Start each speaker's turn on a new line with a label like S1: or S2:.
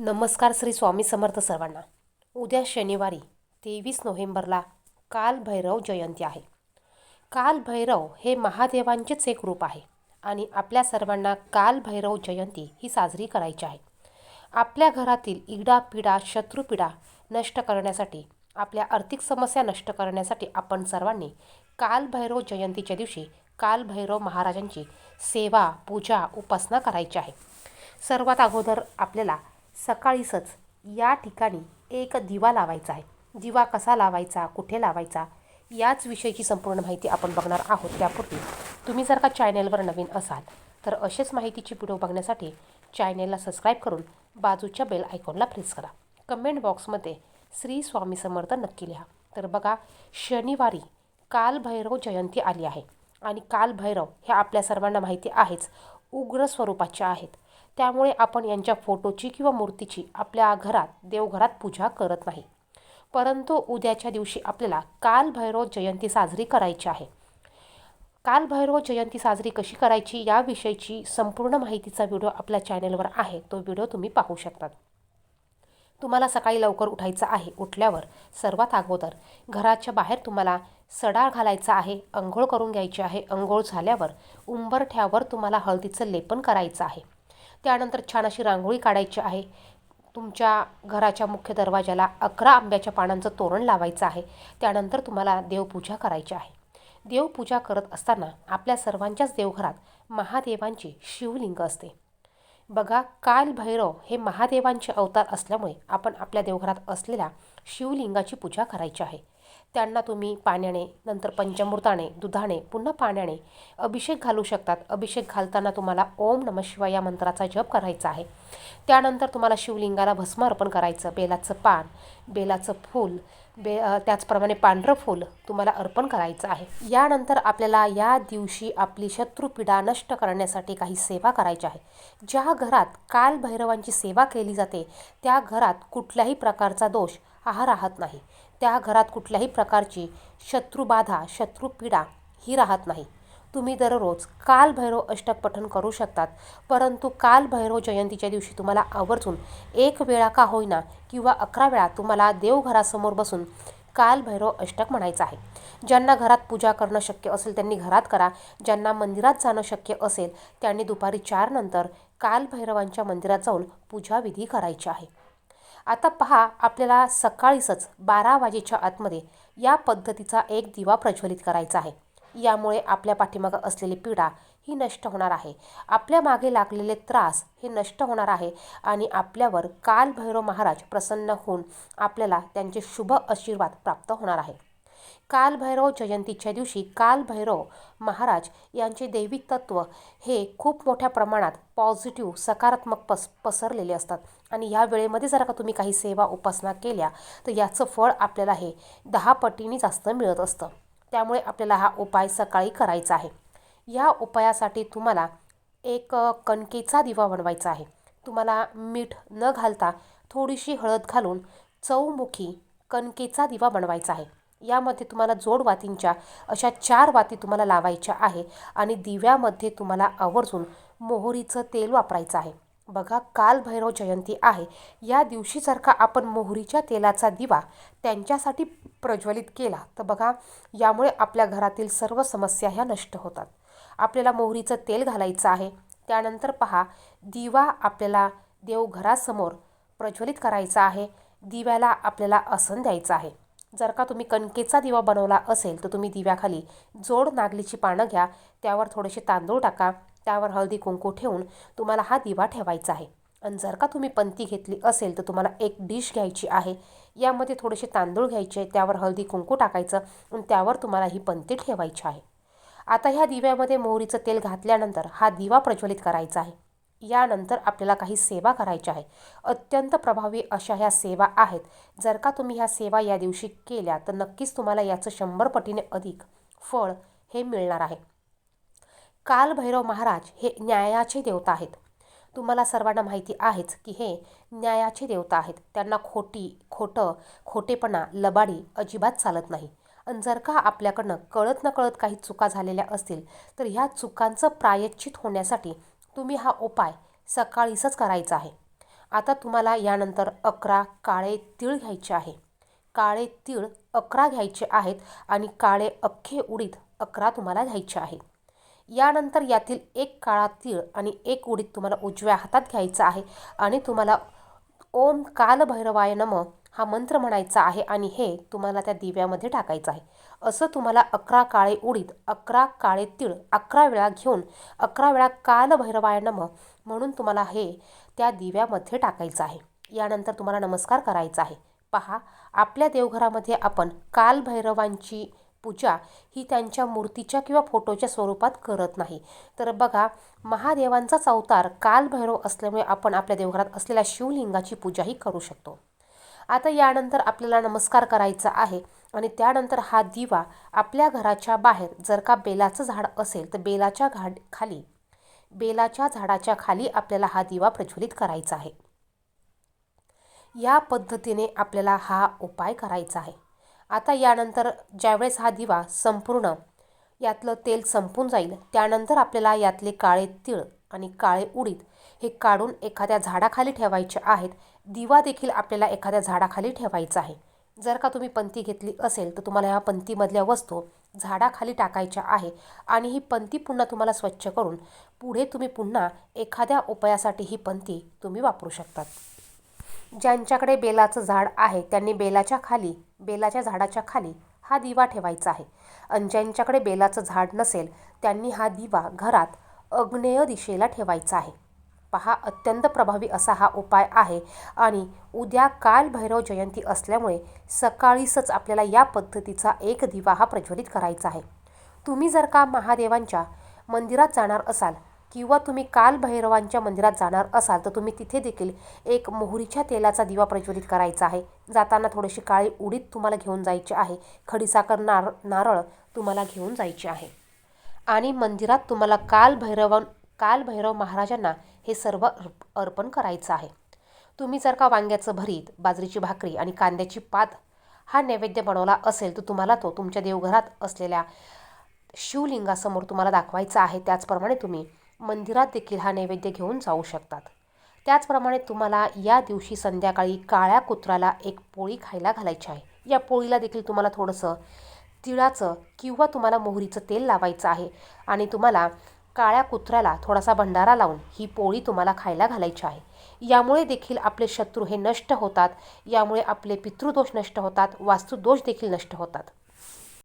S1: नमस्कार श्री स्वामी समर्थ सर्वांना. उद्या शनिवारी तेवीस नोव्हेंबरला कालभैरव जयंती आहे. कालभैरव हे महादेवांचेच एक रूप आहे आणि आपल्या सर्वांना कालभैरव जयंती ही साजरी करायची आहे. आपल्या घरातील इडापिडा शत्रुपिडा नष्ट करण्यासाठी आपल्या आर्थिक समस्या नष्ट करण्यासाठी आपण सर्वांनी कालभैरव जयंतीच्या दिवशी कालभैरव महाराजांची सेवा पूजा उपासना करायची आहे. सर्वात अगोदर आपल्याला सकाळीसच या ठिकाणी एक दिवा लावायचा आहे. दिवा कसा लावायचा कुठे लावायचा याच विषयीची संपूर्ण माहिती आपण बघणार आहोत. त्यापूर्वी तुम्ही जर का चॅनेलवर नवीन असाल तर असेच माहितीची व्हिडिओ बघण्यासाठी चॅनेलला सबस्क्राईब करून बाजूच्या बेल आयकॉनला प्रेस करा. कमेंट बॉक्समध्ये श्री स्वामी समर्थ नक्की लिहा. तर बघा शनिवारी कालभैरव जयंती आली आहे. आणि कालभैरव हे आपल्या सर्वांना माहिती आहेच उग्र स्वरूपाचे आहेत. त्यामुळे आपण यांच्या फोटोची किंवा मूर्तीची आपल्या घरात देवघरात पूजा करत नाही. परंतु उद्याच्या दिवशी आपल्याला कालभैरव जयंती साजरी करायची आहे. कालभैरव जयंती साजरी कशी करायची याविषयीची संपूर्ण माहितीचा व्हिडिओ आपल्या चॅनेलवर आहे. तो व्हिडिओ तुम्ही पाहू शकतात. तुम्हाला सकाळी लवकर उठायचं आहे उठल्यावर सर्वात अगोदर घराच्या बाहेर तुम्हाला सडा घालायचा आहे अंघोळ करून घ्यायची आहे. अंघोळ झाल्यावर उंबरठ्यावर तुम्हाला हळदीचं लेपन करायचं आहे. त्यानंतर छान अशी रांगोळी काढायची आहे. तुमच्या घराच्या मुख्य दरवाजाला अकरा आंब्याच्या पानांचं तोरण लावायचं आहे. त्यानंतर तुम्हाला देवपूजा करायची आहे. देवपूजा करत असताना आपल्या सर्वांच्याच देवघरात महादेवांची शिवलिंग असते. बघा काल भैरव हे महादेवांचे अवतार असल्यामुळे आपण आपल्या देवघरात असलेल्या शिवलिंगाची पूजा करायची आहे. त्यांना तुम्ही पाण्याने नंतर पंचमृताने दुधाने पुन्हा पाण्याने अभिषेक घालू शकतात. अभिषेक घालताना तुम्हाला ओम नम शिवाय या मंत्राचा जप करायचा आहे. त्यानंतर तुम्हाला शिवलिंगाला भस्म अर्पण करायचं बेलाचं पान बेलाचं फूल बे त्याचप्रमाणे पांढरं फूल तुम्हाला अर्पण करायचं आहे. यानंतर आपल्याला या दिवशी आपली शत्रुपीडा नष्ट करण्यासाठी काही सेवा करायची आहे. ज्या घरात कालभैरवांची सेवा केली जाते त्या घरात कुठल्याही प्रकारचा दोष हा राहत नाही. त्या घरात कुठल्याही प्रकारची शत्रुबाधा शत्रुपीडा ही राहत नाही. तुम्ही दररोज कालभैरव अष्टक पठण करू शकतात परंतु कालभैरव जयंतीच्या दिवशी तुम्हाला आवर्जून एक वेळा का होईना किंवा अकरा वेळा तुम्हाला देवघरासमोर बसून कालभैरव अष्टक म्हणायचं आहे. ज्यांना घरात पूजा करणं शक्य असेल त्यांनी घरात करा ज्यांना मंदिरात जाणं शक्य असेल त्यांनी दुपारी चारनंतर कालभैरवांच्या मंदिरात जाऊन पूजाविधी करायची आहे. आता पहा आपल्याला सकाळीच बारा वाजेच्या आतमध्ये या पद्धतीचा एक दिवा प्रज्वलित करायचा आहे. यामुळे आपल्या पाठीमागं असलेली पीडा ही नष्ट होणार आहे. आपल्या मागे लागलेले त्रास हे नष्ट होणार आहे आणि आपल्यावर काल भैरव महाराज प्रसन्न होऊन आपल्याला त्यांचे शुभ आशीर्वाद प्राप्त होणार आहे. कालभैरव जयंतीच्या दिवशी कालभैरव महाराज यांचे दैविक तत्व हे खूप मोठ्या प्रमाणात पॉझिटिव्ह सकारात्मक पस पसरलेले असतात. आणि या वेळेमध्ये जर का तुम्ही काही सेवा उपासना केल्या तर याचं फळ आपल्याला हे दहा पटीने जास्त मिळत असतं. त्यामुळे आपल्याला हा उपाय सकाळी करायचा आहे. या उपायासाठी तुम्हाला एक कणकेचा दिवा बनवायचा आहे. तुम्हाला मीठ न घालता थोडीशी हळद घालून चौमुखी कणकेचा दिवा बनवायचा आहे. यामध्ये तुम्हाला जोड वातींच्या अशा चार वाती तुम्हाला लावायच्या आहे आणि दिव्यामध्ये तुम्हाला आवर्जून मोहरीचं तेल वापरायचं आहे. बघा काल भैरव जयंती आहे. या दिवशी जर का आपण मोहरीच्या तेलाचा दिवा त्यांच्यासाठी प्रज्वलित केला तर बघा यामुळे आपल्या घरातील सर्व समस्या ह्या नष्ट होतात. आपल्याला मोहरीचं तेल घालायचं आहे. त्यानंतर पहा दिवा आपल्याला देवघरासमोर प्रज्वलित करायचा आहे. दिव्याला आपल्याला आसन द्यायचं आहे. जर का तुम्ही कणकेचा दिवा बनवला असेल तर तुम्ही दिव्याखाली जोड नागलीची पानं घ्या त्यावर थोडेसे तांदूळ टाका त्यावर हळदी कुंकू ठेवून तुम्हाला हा दिवा ठेवायचा आहे. आणि जर का तुम्ही पंती घेतली असेल तर तुम्हाला एक डिश घ्यायची आहे. यामध्ये थोडेसे तांदूळ घ्यायचे त्यावर हळदी कुंकू टाकायचं आणि त्यावर तुम्हाला ही पंती ठेवायची आहे. आता ह्या दिव्यामध्ये मोहरीचं तेल घातल्यानंतर हा दिवा प्रज्वलित करायचा आहे. यानंतर आपल्याला काही सेवा करायच्या आहे अत्यंत प्रभावी अशा ह्या सेवा आहेत. जर का तुम्ही ह्या सेवा या दिवशी केल्या तर नक्कीच तुम्हाला याचं शंभर पटीने अधिक फळ हे मिळणार आहे. कालभैरव महाराज हे न्यायाचे देवता आहेत. तुम्हाला सर्वांना माहिती आहेच की हे न्यायाचे देवता आहेत. त्यांना खोटी खोटं खोटेपणा लबाडी अजिबात चालत नाही. आणि जर का आपल्याकडनं कळत न कळत काही चुका झालेल्या असतील तर ह्या चुकांचं प्रायश्चित होण्यासाठी तुम्ही हा उपाय सकाळीच करायचा आहे. आता तुम्हाला यानंतर अकरा काळे तीळ घ्यायचे आहे. काळे तीळ अकरा घ्यायचे आहेत आणि काळे अख्खे उडीद अकरा तुम्हाला घ्यायचे आहे. यानंतर यातील एक काळा तीळ आणि एक उडीद तुम्हाला उजव्या हातात घ्यायचा आहे आणि तुम्हाला ओम कालभैरवाय नम हा मंत्र म्हणायचा आहे आणि हे तुम्हाला त्या दिव्यामध्ये टाकायचं आहे. असं तुम्हाला अकरा काळे उडीद अकरा काळे तीळ अकरा वेळा घेऊन अकरा वेळा कालभैरवाय नम म्हणून तुम्हाला हे त्या दिव्यामध्ये टाकायचं आहे. यानंतर तुम्हाला नमस्कार करायचा आहे. पहा आपल्या देवघरामध्ये आपण कालभैरवांची पूजा ही त्यांच्या मूर्तीच्या किंवा फोटोच्या स्वरूपात करत नाही. तर बघा महादेवांचाच अवतार कालभैरव असल्यामुळे आपण आपल्या देवघरात असलेल्या शिवलिंगाची पूजाही करू शकतो. आता यानंतर आपल्याला नमस्कार करायचा आहे. आणि त्यानंतर हा दिवा आपल्या घराच्या बाहेर जर का बेलाचं झाड असेल तर बेलाच्या घाड खाली बेलाच्या झाडाच्या खाली आपल्याला हा दिवा प्रज्वलित करायचा आहे. या पद्धतीने आपल्याला हा उपाय करायचा आहे. आता यानंतर ज्यावेळेस हा दिवा संपूर्ण यातलं तेल संपून जाईल त्यानंतर आपल्याला यातले काळे तीळ आणि काळे उडीद हे काढून एखाद्या झाडाखाली ठेवायचे आहेत. दिवा देखील आपल्याला एखाद्या झाडाखाली ठेवायचा आहे. जर का तुम्ही पंती घेतली असेल तर तुम्हाला ह्या पंतीमधल्या वस्तू झाडाखाली टाकायच्या आहे आणि ही पंती पुन्हा तुम्हाला स्वच्छ करून पुढे तुम्ही पुन्हा एखाद्या उपायासाठी ही पंती तुम्ही वापरू शकतात. ज्यांच्याकडे बेलाचं झाड आहे त्यांनी बेलाच्या खाली बेलाच्या झाडाच्या खाली हा दिवा ठेवायचा आहे. आणि ज्यांच्याकडे बेलाचं झाड नसेल त्यांनी हा दिवा घरात अग्नेय दिशेला ठेवायचा आहे. पहा अत्यंत प्रभावी असा हा उपाय आहे आणि उद्या काल भैरव जयंती असल्यामुळे सकाळीसच आपल्याला या पद्धतीचा एक दिवा हा प्रज्वलित करायचा आहे. तुम्ही जर का महादेवांच्या मंदिरात जाणार असाल किंवा तुम्ही काल भैरवांच्या मंदिरात जाणार असाल तर तुम्ही तिथे देखील एक मोहरीच्या तेलाचा दिवा प्रज्वलित करायचा आहे. जाताना थोडीशी काळी उडीद तुम्हाला घेऊन जायची आहे. खडीसाखर नार नारळ तुम्हाला घेऊन जायचे आहे. आणि मंदिरात तुम्हाला काल भैरव काल भैरव महाराजांना हे सर्व अर्प अर्पण करायचं आहे. तुम्ही जर का वांग्याचं भरीत बाजरीची भाकरी आणि कांद्याची पात हा नैवेद्य बनवला असेल तर तुम्हाला तो तुमच्या देवघरात असलेल्या शिवलिंगासमोर तुम्हाला दाखवायचा आहे. त्याचप्रमाणे तुम्ही मंदिरात देखील हा नैवेद्य घेऊन जाऊ शकतात. त्याचप्रमाणे तुम्हाला या दिवशी संध्याकाळी काळ्या कुत्राला एक पोळी खायला घालायची आहे. या पोळीला देखील तुम्हाला थोडंसं तिळाचं किंवा तुम्हाला मोहरीचं तेल लावायचं आहे आणि तुम्हाला काळ्या कुत्र्याला थोडासा भंडारा लावून ही पोळी तुम्हाला खायला घालायची आहे. यामुळे देखील आपले शत्रू हे नष्ट होतात यामुळे आपले पितृदोष नष्ट होतात वास्तुदोष देखील नष्ट होतात.